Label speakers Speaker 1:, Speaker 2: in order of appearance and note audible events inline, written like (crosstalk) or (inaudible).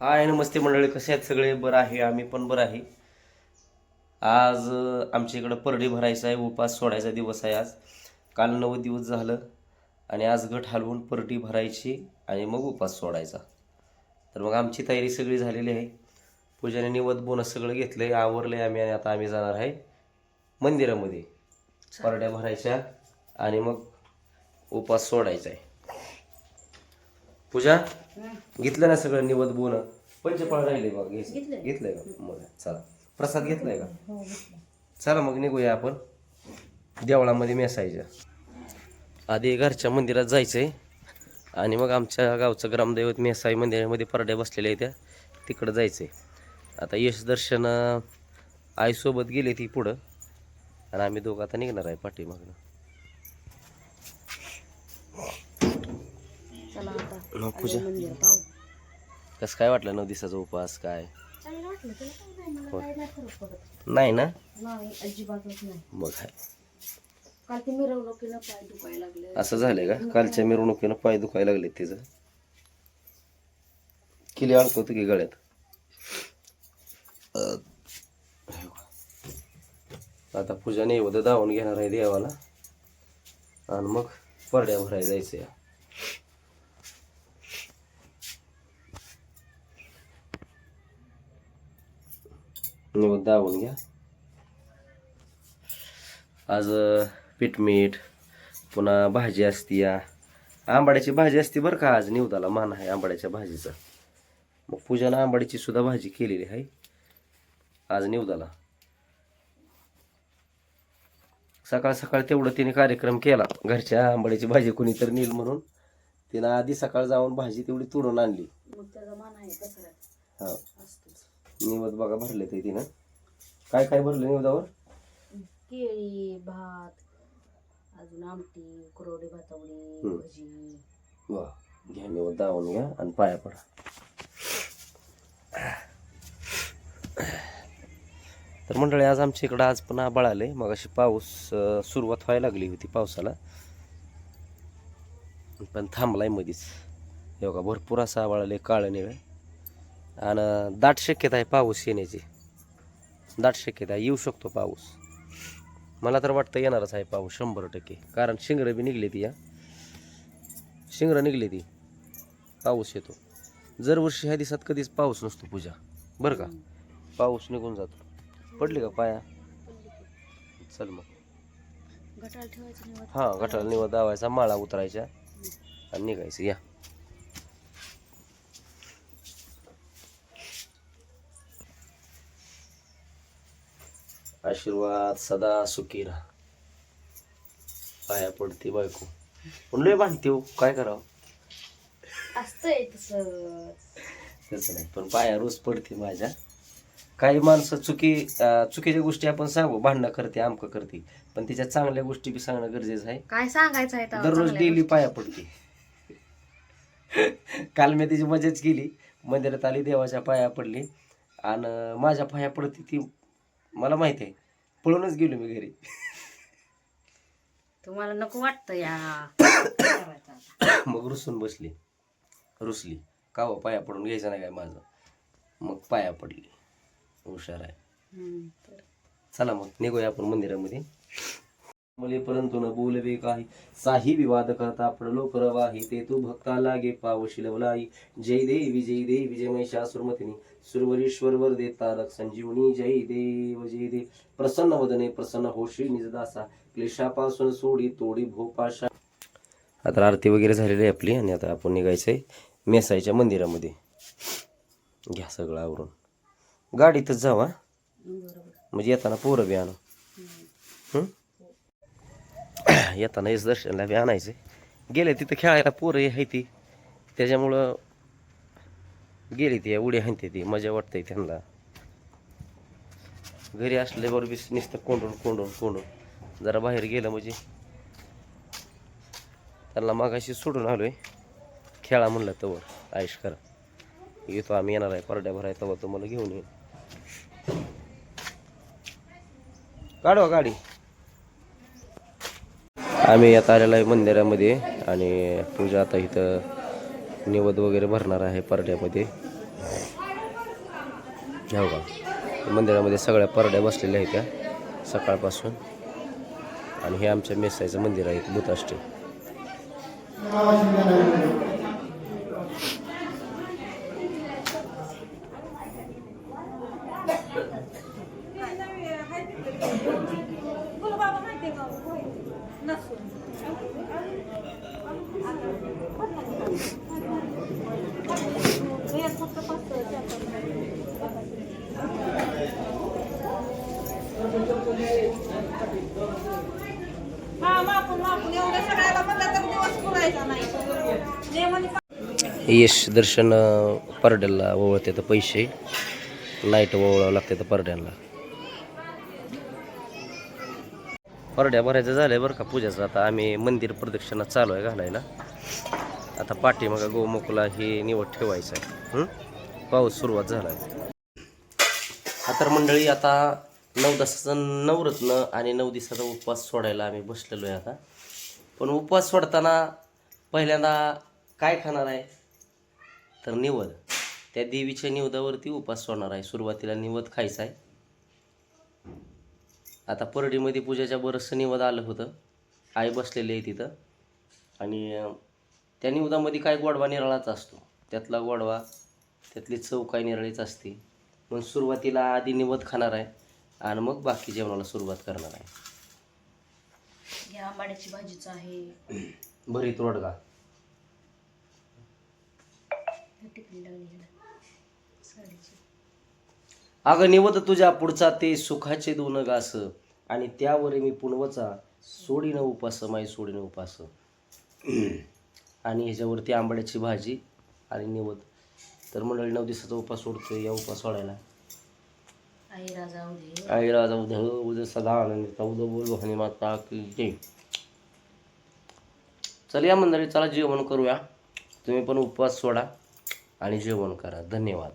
Speaker 1: हाय नमस्ते मंडळी. कसे आहेत सगळे? बरं आहे. आम्ही पण बरं आहे. आज आमच्या इकडं परडी भरायचा आहे. उपास सोडायचा दिवस आहे आज. काल नऊ दिवस झालं आणि आज गट हलवून परडी भरायची आणि मग उपास सोडायचा. तर मग आमची तयारी सगळी झालेली आहे. पूजाने निवत बोनस सगळं घेतलं आहे आवरलं आहे आम्ही आणि आता आम्ही जाणार आहे मंदिरामध्ये. परड्या भरायच्या आणि मग उपास सोडायचा आहे. पूजा? घेतलं ना सगळं निवद बोन. पंचफळ राहिले बघ घ्यायचं. घेतलंय. का? मग चला. प्रसाद घेतलाय का? चला मग निघूया आपण. देवळामध्ये मेसायच्या आधी घरच्या मंदिरात जायचंय. आणि मग आमच्या गावचं ग्रामदैवत मेसाई मंदिरामध्ये परड्या बसलेल्या आहेत त्या. तिकडं जायचंय. आता यश दर्शन आईसोबत गेले ती पुढं. आणि आम्ही दोघं आता निघणार आहे पाठीमागनं
Speaker 2: चला आता
Speaker 1: मग पूजा कसं काय वाटलं नऊ दिवसाचा उपास काय?
Speaker 2: काय नाही
Speaker 1: ना? मग असं झालंय का? कालच्या मिरवणुकीनं पाय दुखायला लागले तिचं. किली अडकवतो की गळ्यात. हे. आता पूजाने एवढं धावून घेणार आहे देवाला. आणि मग परड्या भरायला जायचं दावून घ्या. आज पीठमीठ पुन्हा भाजी असती या. आंबाड्याची भाजी असते बरं का आज निवदाला मान आहे आंबाड्याच्या भाजीचा. मग पूजानं आंबाड्याची सुद्धा भाजी केलेली आहे. आज निवदाला. सकाळ सकाळ तेवढं तिने कार्यक्रम केला. घरच्या आंबाड्याची भाजी कोणीतरी नेल म्हणून. तिनं आधी सकाळ जाऊन भाजी तेवढी तोडून आणली. हा. निवद बघा भरले ते तिनं. काय काय भरलं निवदावर?
Speaker 2: केळी भात अजून आमटी कुरवडी भातावडी
Speaker 1: हम्म.
Speaker 2: भजी.
Speaker 1: वा घ्या निवद दावून घ्या आणि पाया पडा. तर मंडळी आज आमच्या इकडं आज पण आबाळ आले मग अशी पाऊस अं, सुरुवात व्हायला लागली होती पावसाला. पण थांबलाय मधीच. हे बघा भरपूर असा आबाळ आले काळं निळे. आणि दाट शक्यता आहे पाऊस येण्याची. दाट शक्यता आहे. येऊ शकतो पाऊस. मला तर वाटतं येणारच आहे पाऊस शंभर टक्के. कारण शिंगरं बी निघली ती या शिंगरं निघली ती पाऊस येतो. दरवर्षी ह्या दिवसात कधीच पाऊस नसतो पूजा. बरं का? पाऊस निघून जातो. पडली का पाया? चल मग. हा गटाला निवड दावायचा माळा उतरायच्या आणि निघायचं. या. आशीर्वाद सदा सुखी राहा. पाया पडते बायको. पण लय बांधते हो. काय करावं?
Speaker 2: असतंय तसं.
Speaker 1: तसं नाही पण पाया रोज पडते माझ्या. काही माणसं चुकी अं, चुकीच्या गोष्टी आपण सांगू. भांडणं करते आमकं करते. पण त्याच्या चांगल्या गोष्टी बी सांगणं गरजेचं आहे.
Speaker 2: काय सांगायचं आहे तेव्हा
Speaker 1: दररोज
Speaker 2: चांगल्या
Speaker 1: डेली पाया पडते. काल मी त्याची मजाच केली. मंदिरात आली देवाच्या पाया पडली. आणि माझ्या पाया पडते ती मला माहीत आहे. पळूनच गेलो मी घरी.
Speaker 2: तुम्हाला नको वाटतं या. करायचं आता.
Speaker 1: मग रुसून बसली. रुसली. का हो पाया पडून घ्यायचं नाही काय माझं? मग पाया पडली. हुशार आहे.
Speaker 2: हम्म, तर
Speaker 1: चला मग निघूया आपण मंदिरामध्ये. मुले परंतु न बोलवे काही. साही विवाद करता पडलो परवाही ते तू भक्ता लागे पावशी लवलाई जय देवी जय देवी जय महिषासुरमतिनी सुरवरीश्वर वर देता संजीवनी जय देव जय देव. प्रसन्न वदने प्रसन्न होशी निजदासा. क्लेशापासून सोडी तोडी भोपाशा. आता आरती वगैरे झालेली आहे आपली आणि आता आपण निघायचंय मेसाईच्या मंदिरामध्ये. घ्या सगळं आवरून. गाडीतच जावा. म्हणजे येताना पोरं बी आणू? (clears throat) येताना येस दर्शनला बी आणायचे. गेले तिथं खेळायला पोरं आहे ती. त्याच्यामुळं गेली ती उडी हाणते ती मजा वाटते त्यांना. घरी असले बरोबर बी नुसतं कोंडून कोंडून कोंडून. जरा बाहेर गेलं म्हणजे त्यांना मागाशी सोडून आलोय. खेळा म्हणलं तवर आयुष करा. येतो आम्ही येणार आहे परड्या भराय तवा तुम्हाला घेऊन येईन. काढवा गाडी. आम्ही आता आलेलो आहे मंदिरामध्ये आणि पूजा आता इथं निवद वगैरे भरणार आहे परड्यामध्ये. हो का? मंदिरामध्ये सगळ्या परड्या बसलेल्या आहेत त्या सकाळपासून. आणि हे आमच्या मेसाईचं मंदिर आहे भूताष्टी
Speaker 3: हा मापून मापून एवढ्या सगळ्याला म्हणलं तर दिवस पुरायचा नाही जे म्हणे
Speaker 1: यश दर्शन अं, परड्याला ओवळते तर पैसे. लाइट ओवळावं लागते तर परड्यांना परड्या भरायचं झालंय बरं का पूजाचं. आता आम्ही मंदिर प्रदक्षिणा चालू आहे घालायला. आता पाठीमागं गोमुखला हे निवड ठेवायचं आहे. पाऊस सुरुवात झाला आहे. तर मंडळी आता नऊ दिवसाचं नवरत्न आणि नऊ दिवसाचा उपवास सोडायला आम्ही बसलेलो आहे आता. पण उपवास सोडताना पहिल्यांदा काय खाणार आहे? तर निवद. त्या देवीच्या निवदावरती उपवास सोडणार आहे. सुरुवातीला निवद खायचा आहे. आता परडीमध्ये पूजेच्या बरंचसं निवद आलं होतं. आई बसलेली आहे तिथं. आणि त्या निवदामध्ये काय गोडवा निराळाच असतो. त्यातला गोडवा त्यातली चव काय निराळीच असते. मग सुरुवातीला आधी निवद खाणार आहे. आणि मग बाकी जेवणाला सुरुवात करणार आहे.
Speaker 2: या आंबाड्याची भाजीचं आहे.
Speaker 1: भरीत रोडगा.
Speaker 2: टिकली लागली ह्याला. साडीची.
Speaker 1: अगं निवत तुझ्या पुढचा ते सुखाचे दोन गास आणि त्यावर मी पुनवचा सोडीनं उपास माई सोडीनं उपास. (clears throat) आणि ह्याच्यावरती आंबाड्याची भाजी आणि निवत तर मंडळी नऊ दिवसाचा उपास सोडतोय या उपास सोडायला.
Speaker 2: आई राजा उदे
Speaker 1: आई राजा उद्या हो, सदा आनंद उद्या बोल भवानी माता की जय. चल या मंडळी चला जेवण करूया. तुम्ही पण उपवास सोडा आणि जेवण करा. धन्यवाद.